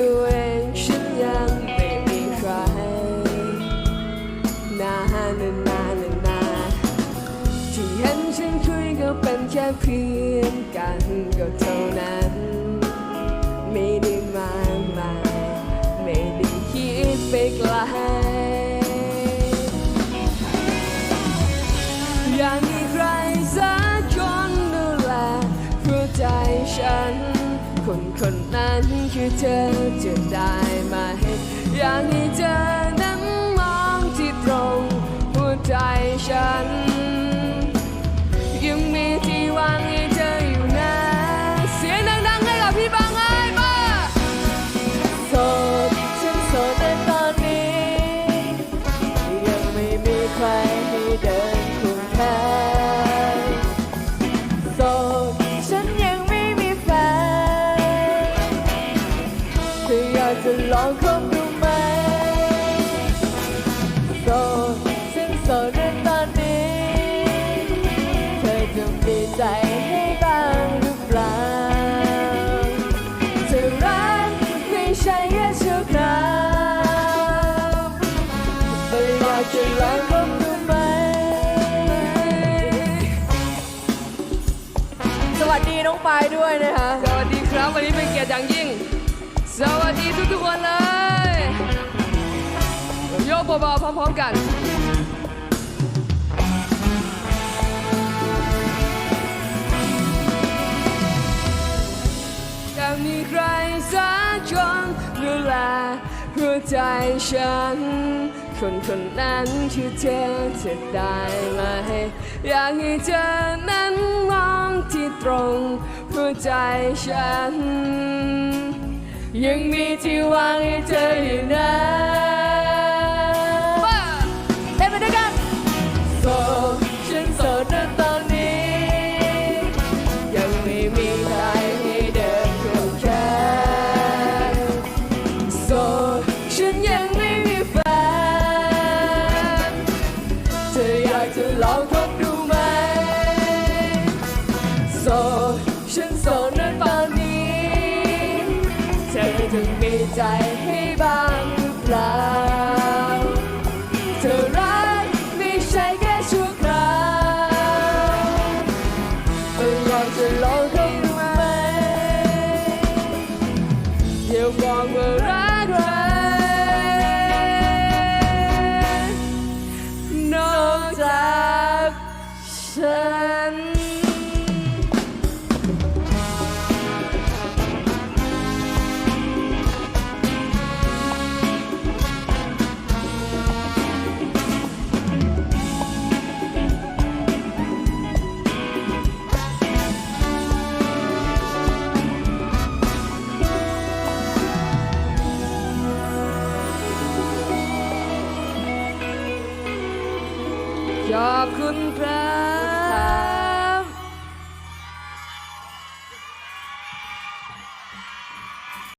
ตัวเองฉันยังไม่มีใครนานนานนานที่เห็นฉันคุยก็เป็นแค่เพียงกันก็เท่านั้น ไม่ได้มากายไม่ได้คิดไปไกลยังมีใครสักคนดูแลหัวใจฉัน คนคนนั้นคือเธอจะได้ไหมอยากให้เธอ เธออยากจะลองคบดูไหมโสดฉันโสดในตอนนี้ เธอจะมีใจให้บ้างหรือเปล่าจะรักไม่ใช่แค่ชั่วคราวแต่อยากจะลองคบดูไหม สวัสดีน้องปายด้วยนะคะ สวัสดีครับวันนี้เป็นเกียรติอย่างยิ่ง สวัสดีทุกๆคนเลย โยกเบาๆพร้อมๆกันอยากมีใครสักคนดูแลหัวใจฉัน คนคนนั้นคือเธอจะได้ไหม อยากให้เธอนั้นมองที่ตรงหัวใจฉัน ยังมีที่วางให้เธอ เธอมีใจให้บ้างหรือเปล่า เธอรักไม่ใช่แค่ชั่วคราวเธออยากจะลองคบดูไหมเดี๋ยวบอกว่ารักใครนอกจากฉัน ขอบคุณพระ